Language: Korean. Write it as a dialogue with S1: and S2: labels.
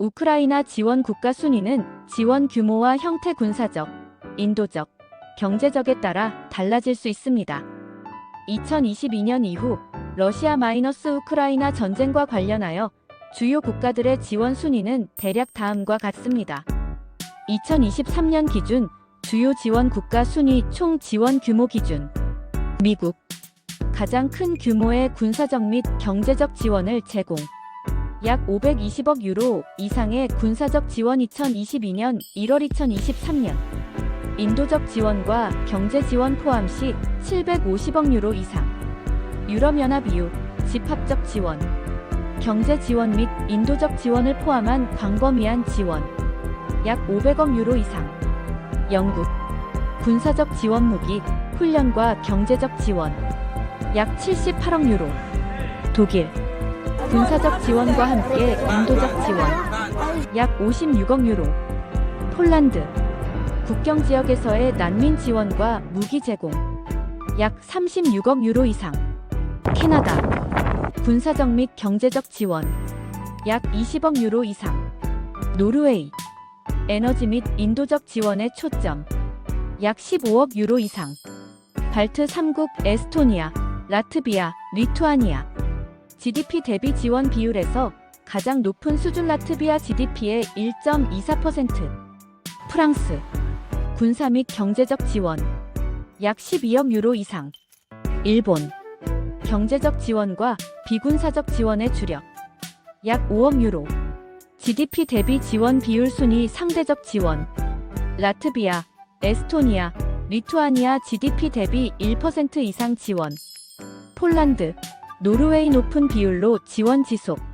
S1: 우크라이나 지원 국가 순위는 지원 규모와 형태 군사적, 인도적, 경제적에 따라 달라질 수 있습니다. 2022년 이후 러시아 마이너스 우크라이나 전쟁과 관련하여 주요 국가들의 지원 순위는 대략 다음과 같습니다. 2023년 기준 주요 지원 국가 순위 총 지원 규모 기준 미국 가장 큰 규모의 군사적 및 경제적 지원을 제공 약 520억 유로 이상의 군사적 지원 2022년 1월 2023년. 인도적 지원과 경제 지원 포함 시 750억 유로 이상. 유럽연합 EU 집합적 지원. 경제 지원 및 인도적 지원을 포함한 광범위한 지원. 약 500억 유로 이상. 영국. 군사적 지원 무기 훈련과 경제적 지원. 약 78억 유로. 독일 군사적 지원과 함께 인도적 지원. 약 56억 유로. 폴란드. 국경 지역에서의 난민 지원과 무기 제공. 약 36억 유로 이상. 캐나다. 군사적 및 경제적 지원. 약 20억 유로 이상. 노르웨이. 에너지 및 인도적 지원에 초점. 약 15억 유로 이상. 발트 3국 에스토니아, 라트비아, 리투아니아 GDP 대비 지원 비율에서 가장 높은 수준 라트비아 GDP의 1.24%, 프랑스 군사 및 경제적 지원 약 12억 유로 이상, 일본 경제적 지원과 비군사적 지원의 주력 약 5억 유로, GDP 대비 지원 비율 순위 상대적 지원. 라트비아, 에스토니아, 리투아니아 GDP 대비 1% 이상 지원. 폴란드, 노르웨이 높은 비율로 지원 지속